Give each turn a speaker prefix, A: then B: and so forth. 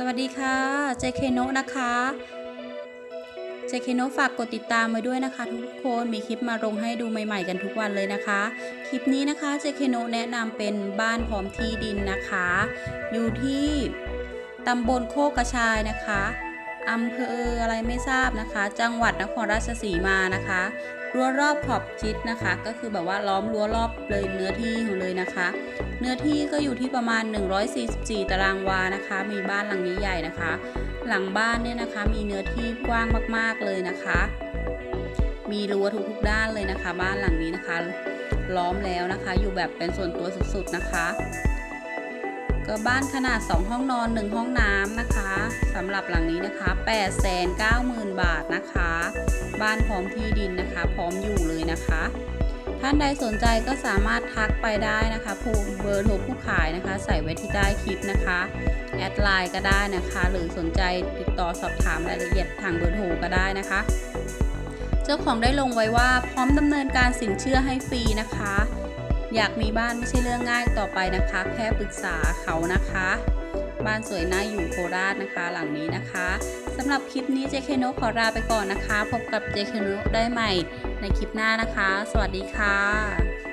A: สวัสดีค่ะ เจเคโนะนะคะ เจเคโนะฝากกดติดตามไว้ด้วยนะคะ ทุกคนมีคลิปมาลงให้ดูใหม่ ๆ กันทุกวันเลยนะคะ คลิปนี้นะคะ เจเคโนะแนะนำเป็นบ้านพร้อมที่ดินนะคะ อยู่ที่ตำบลโคกกระชายนะคะ อำเภออะไรไม่ทราบนะคะ จังหวัดนครราชสีมานะคะรั้วรอบขอบชิดนะคะ ก็คือแบบว่าล้อมรั้วรอบเลยเนื้อที่ของเลยนะคะ เนื้อที่ก็อยู่ที่ประมาณ 144 ตารางวานะคะ มีบ้านหลังนี้ใหญ่นะคะ หลังบ้านเนี่ยนะคะ มีเนื้อที่กว้างมากๆเลยนะคะ มีรั้วทุกๆด้านเลยนะคะ บ้านหลังนี้นะคะ ล้อมแล้วนะคะ อยู่แบบเป็นส่วนตัวสุดๆนะคะ ก็บ้านขนาด 2 ห้องนอน 1 ห้องน้ำนะคะสำหรับหลังนี้นะคะ 890,000 บาทนะคะ บ้านพร้อมที่ดินนะคะ พร้อมอยู่เลยนะคะ ท่านใดสนใจก็สามารถทักไปได้นะคะผู้เบอร์โทรผู้ขายนะคะ ใส่ไว้ที่ใต้คลิปนะคะ แอดไลน์ก็ได้นะคะ หรือสนใจติดต่อสอบถามรายละเอียดทางเบอร์โทรก็ได้นะคะ เจ้าของได้ลงไว้ว่าพร้อมดำเนินการสินเชื่อให้ฟรีนะคะ อยากมีบ้านไม่ใช่เรื่องง่ายต่อไปนะคะ แค่ปรึกษาเขานะคะ บ้านสวยน่าอยู่โคราชนะคะหลังนี้นะคะสำหรับคลิปนี้เจคโนขอลาไปก่อนนะคะ พบกับเจคโนได้ใหม่ในคลิปหน้านะคะ สวัสดีค่ะ